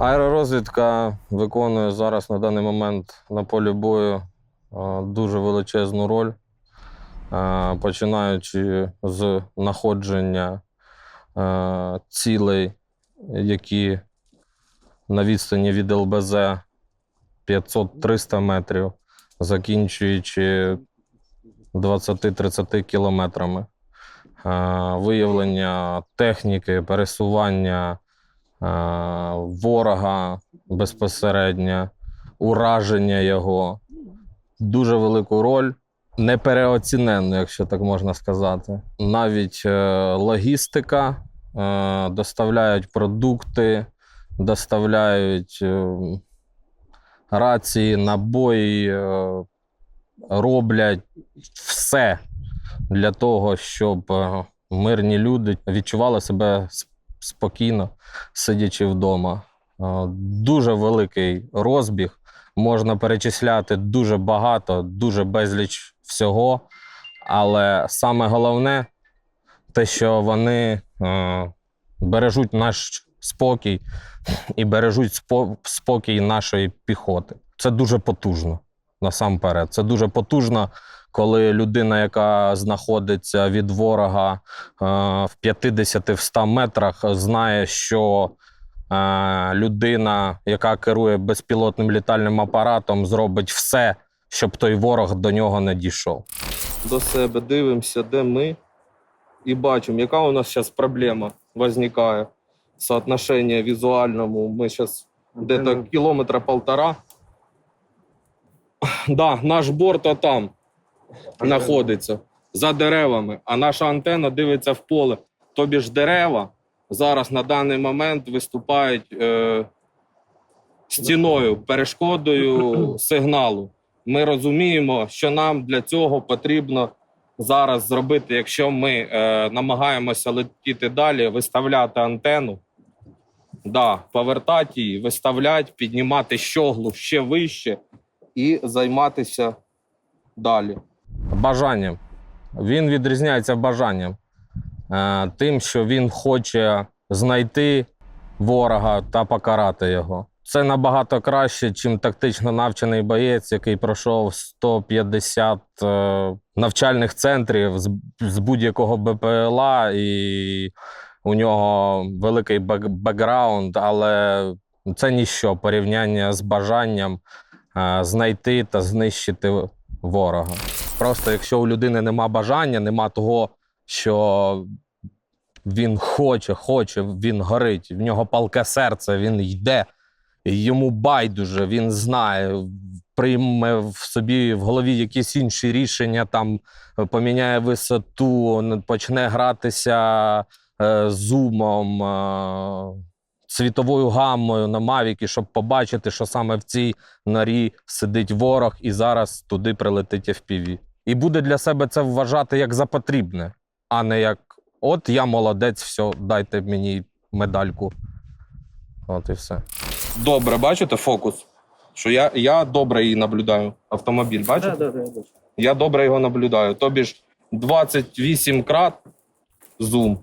Аеророзвідка виконує зараз на даний момент на полі бою е, дуже величезну роль, е, починаючи з знаходження е, цілей, які на відстані від ЛБЗ 500-300 метрів, закінчуючи 20-30 кілометрами. Виявлення техніки, пересування ворога безпосередньо, ураження його. Дуже велику роль, непереоціненну, якщо так можна сказати. Навіть е, логістика, е, доставляють продукти, доставляють е, рації, набої, е, роблять все для того, щоб е, мирні люди відчували себе с- спокійно, сидячи вдома. Е, Дуже великий розбіг. Можна перечисляти дуже багато, дуже безліч всього. Але саме головне те, що вони е, бережуть наш спокій і бережуть спокій нашої піхоти. Це дуже потужно насамперед. Це дуже потужно, коли людина, яка знаходиться від ворога е, в 50-100 метрах, знає, що е, людина, яка керує безпілотним літальним апаратом, зробить все, щоб той ворог до нього не дійшов. до себе, дивимося, де ми, і бачимо, яка у нас зараз проблема виникає. Соотношення візуальному. Ми зараз где-то кілометра полтора. Да, наш борт там знаходиться за деревами, а наша антенна дивиться в поле. Тобі ж дерева зараз на даний момент виступають е, стіною, перешкодою сигналу. Ми розуміємо, що нам для цього потрібно зараз зробити, якщо ми е, намагаємося летіти далі, виставляти антенну, да, повертати її, виставляти, піднімати щоглу ще вище і займатися далі. Бажанням. Він відрізняється бажанням. Е, Тим, що він хоче знайти ворога та покарати його. Це набагато краще, ніж тактично навчений боєць, який пройшов 150 е, навчальних центрів з, з будь-якого БПЛА, і у нього великий бекграунд, але це ніщо порівняння з бажанням е, знайти та знищити ворога. Просто якщо у людини нема бажання, нема того, що він хоче, хоче, він горить, в нього палке серце, він йде, йому байдуже, він знає, прийме в собі в голові якісь інші рішення, там поміняє висоту, почне гратися е, зумом, е, світовою гаммою на Мавіки, щоб побачити, що саме в цій норі сидить ворог, і зараз туди прилетить FPV. І буде для себе це вважати як за потрібне, а не як от я молодець, все, дайте мені медальку. От і все. Добре, бачите фокус? Що я, я добре її наблюдаю. Автомобіль, бачите? Да, да, да, я бачу. Я добре його наблюдаю. Тобі ж 28 крат зум.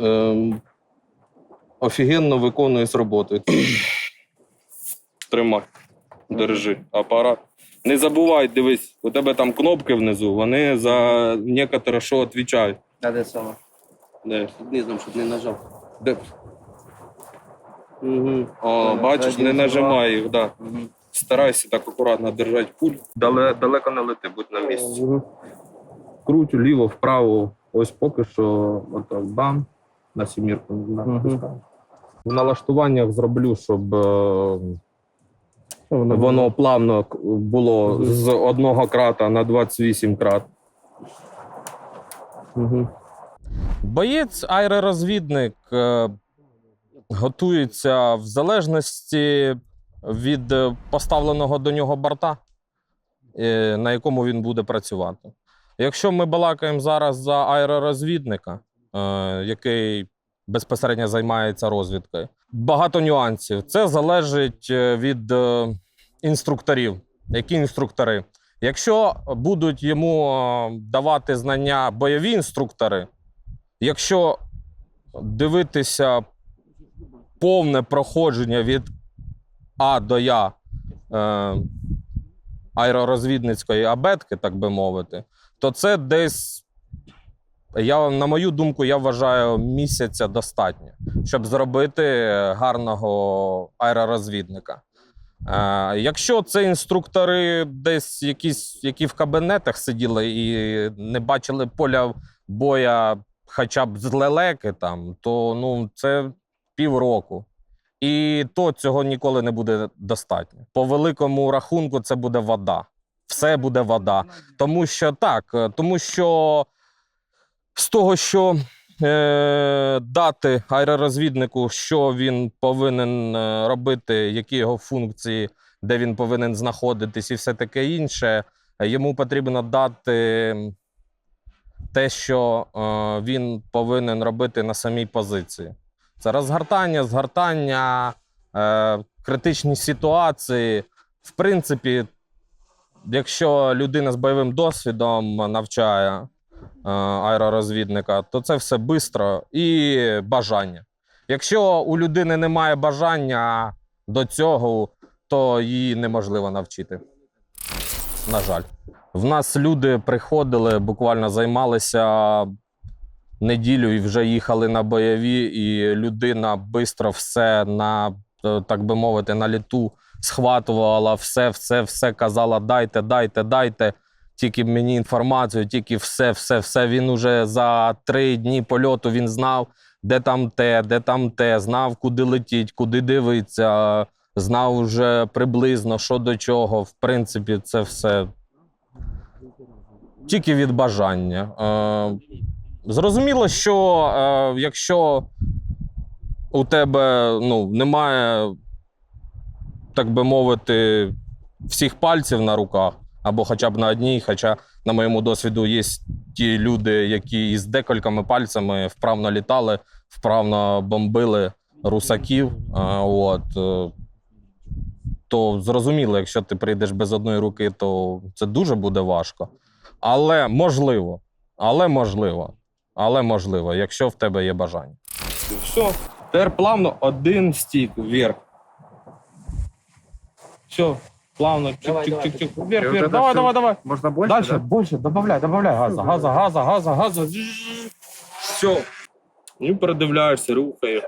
Ем, офігенно виконує з роботою. Тримай, держи апарат. Не забувай, дивись, у тебе там кнопки внизу, вони за некоторе що відповідають. А де саме? Де? Низом, щоб не нажав. Де? Угу. О, бачиш, не нажимай їх, да. Старайся так акуратно держати пуль. Дале, далеко не лети, будь на місці. Круть вліво, вправо. Ось поки що отак бам на сімірку натискаю. В налаштуваннях зроблю, щоб е, воно плавно було з одного крата на 28 крат. Угу. Боєць аеророзвідник е, готується в залежності від е, поставленого до нього борта, е, на якому він буде працювати. Якщо ми балакаємо зараз за аеророзвідника, який безпосередньо займається розвідкою, багато нюансів. Це залежить від інструкторів. Які інструктори? Якщо будуть йому е, давати знання бойові інструктори, якщо дивитися повне проходження від А до Я е, аеророзвідницької абетки, так би мовити, то це десь, я, на мою думку, я вважаю, місяця достатньо, щоб зробити гарного аеророзвідника. Е, якщо це інструктори десь якісь, які в кабінетах сиділи і не бачили поля боя хоча б з лелеки, там, то ну, це півроку. І то цього ніколи не буде достатньо. По великому рахунку, це буде вода. Все буде вода. Тому що так, е, тому що з того, що е, дати аеророзвіднику, що він повинен е, робити, які його функції, де він повинен знаходитись, і все таке інше, йому потрібно дати те, що е, він повинен робити на самій позиції. Це розгортання, згортання, е, критичні ситуації. В принципі, якщо людина з бойовим досвідом навчає аеророзвідника, то це все швидко і бажання. Якщо у людини немає бажання до цього, то її неможливо навчити. На жаль. В нас люди приходили, буквально займалися неділю і вже їхали на бойові, і людина швидко все на, е, так би мовити, на літу схватувала все, все, все казала: дайте, дайте, дайте. Тільки мені інформацію, тільки все, все, все. Він уже за три дні польоту він знав, де там те, де там те, знав, куди летіть, куди дивитися, знав вже приблизно, що до чого. В принципі, це все тільки від бажання. Е, зрозуміло, що е, якщо у тебе ну, немає, так би мовити, всіх пальців на руках, або хоча б на одній, хоча, на моєму досвіду, є ті люди, які із декількома пальцями вправно літали, вправно бомбили русаків. От, е, то зрозуміло, якщо ти прийдеш без одної руки, то це дуже буде важко. Але можливо. Але можливо. Але можливо, якщо в тебе є бажання. Все. Тепер плавно один стік вверх. Все. Плавно. Чик-чик-чик-чик. Вверх, вверх. Давай, давай, давай. Можно больше? Дальше, да? больше, добавляй, добавляй газа, газа, газа, газа, газа. Все. І передивляєшся, рухаєш.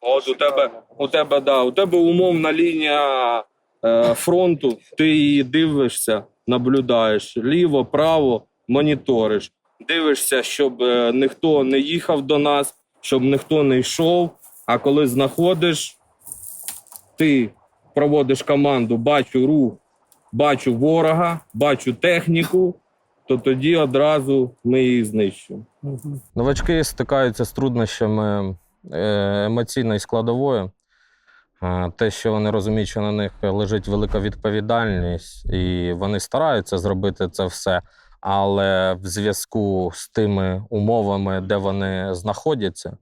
От у тебе, у тебе, да, у тебе умовна лінія е, фронту, ти її дивишся, наблюдаєш ліво, право, моніториш. Дивишся, щоб е, ніхто не їхав до нас, щоб ніхто не йшов. А коли знаходиш, ти проводиш команду, бачу рух, бачу ворога, бачу техніку, то тоді одразу ми її знищуємо. Новачки стикаються з труднощами е, емоційної складової. Те, що вони розуміють, що на них лежить велика відповідальність, і вони стараються зробити це все. Але в зв'язку з тими умовами, де вони знаходяться,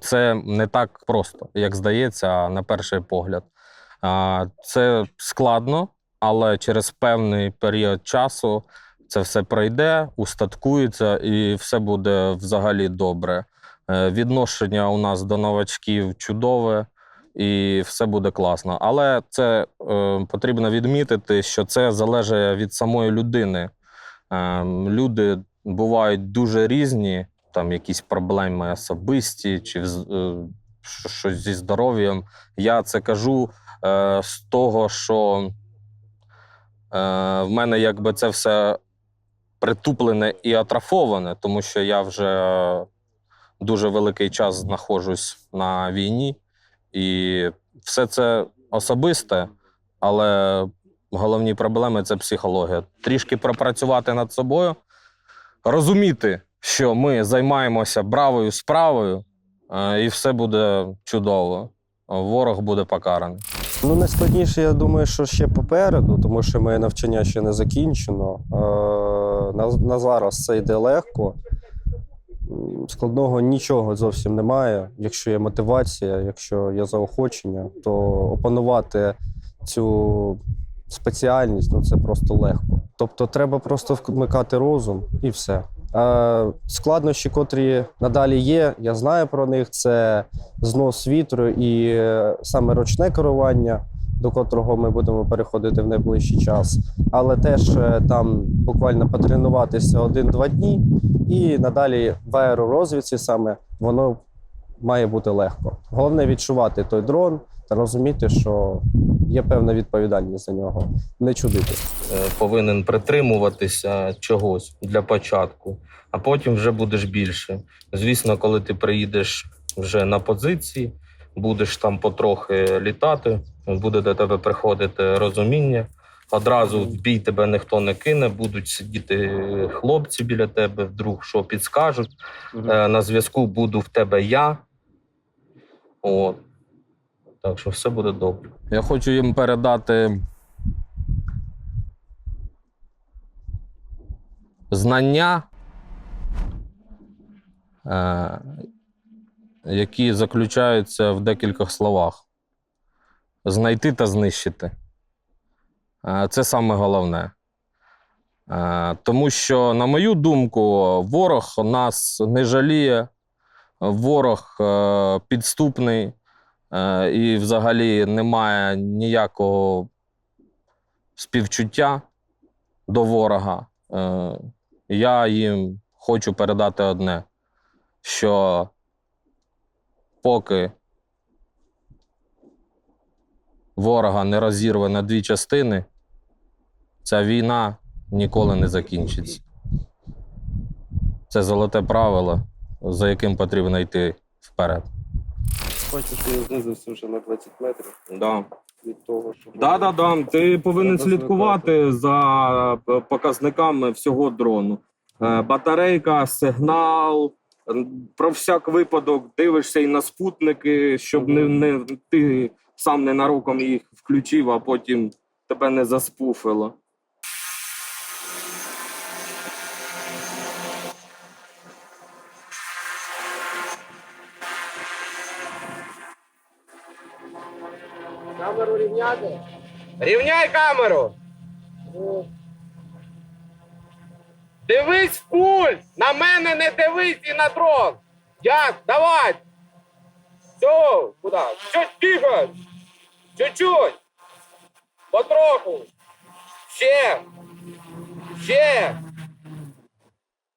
це не так просто, як здається, на перший погляд. Це складно, але через певний період часу це все пройде, устаткується і все буде взагалі добре. Е, Відношення у нас до новачків чудове, і все буде класно. Але це е, потрібно відмітити, що це залежить від самої людини. Е, люди бувають дуже різні, там якісь проблеми особисті чи е, щось зі здоров'ям. Я це кажу з того, що е, в мене якби це все притуплене і атрофоване, тому що я вже дуже великий час знаходжусь на війні, і все це особисте, але головні проблеми це психологія. Трішки пропрацювати над собою, розуміти, що ми займаємося бравою справою, е, і все буде чудово. Ворог буде покараний. Ну, найскладніше, я думаю, що ще попереду, тому що моє навчання ще не закінчено. Е, на, зараз це йде легко. Складного нічого зовсім немає. Якщо є мотивація, якщо є заохочення, то опанувати цю спеціальність ну, це просто легко. Тобто треба просто вмикати розум і все. Складнощі, котрі надалі є, я знаю про них. Це знос вітру і е, саме ручне керування, до котрого ми будемо переходити в найближчий час. Але теж е, там буквально потренуватися один-два дні, і надалі в аеророзвідці саме воно має бути легко. Головне відчувати той дрон та розуміти, що є певна відповідальність за нього, не чудити. Е, повинен притримуватися чогось для початку, а потім вже будеш більше. Звісно, коли ти приїдеш вже на позиції, будеш там потрохи літати, буде до тебе приходити розуміння. Одразу в бій тебе ніхто не кине, будуть сидіти хлопці біля тебе, вдруг що підскажуть. Е, На зв'язку буду в тебе я. От. Так що все буде добре. Я хочу їм передати знання, е, які заключаються в декількох словах: знайти та знищити. Е, Це саме головне. Е, Тому що, на мою думку, ворог нас не жаліє, ворог підступний і взагалі немає ніякого співчуття до ворога. Е, Я їм хочу передати одне, що поки ворога не розірве на дві частини, ця війна ніколи не закінчиться. Це золоте правило, за яким потрібно йти вперед. Бачиш, я знизився вже на 20 метрів Да. від того, що Да, да, да. Ти повинен Треба слідкувати за е, показниками всього дрону. Е, Батарейка, сигнал. Про всяк випадок дивишся і на спутники, щоб не, не ти сам ненароком їх включив, а потім тебе не заспуфило. Рівняй камеру! Дивись в пульт! На мене не дивись і на дрон! Як? Давай! Все, куди? Чуть тихо! Чуть-чуть! Потроху! Ще! Ще!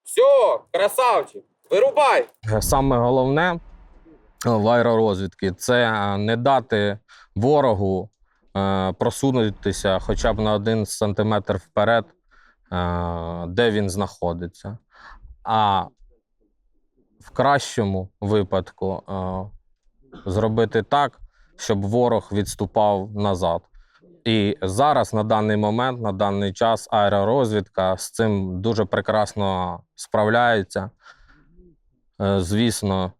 Все, красавчик! Вирубай! Саме головне в аеророзвідки це не дати ворогу е, просунутися хоча б на один сантиметр вперед, е, де він знаходиться. А в кращому випадку е, зробити так, щоб ворог відступав назад. І зараз, на даний момент, на даний час, аеророзвідка з цим дуже прекрасно справляється. Е, Звісно,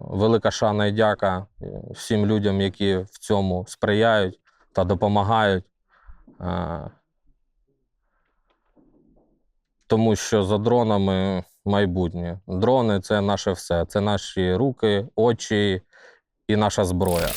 велика шана і дяка е, всім людям, які в цьому сприяють та допомагають. Е, Тому що за дронами майбутнє. Дрони це наше все. Це наші руки, очі і наша зброя.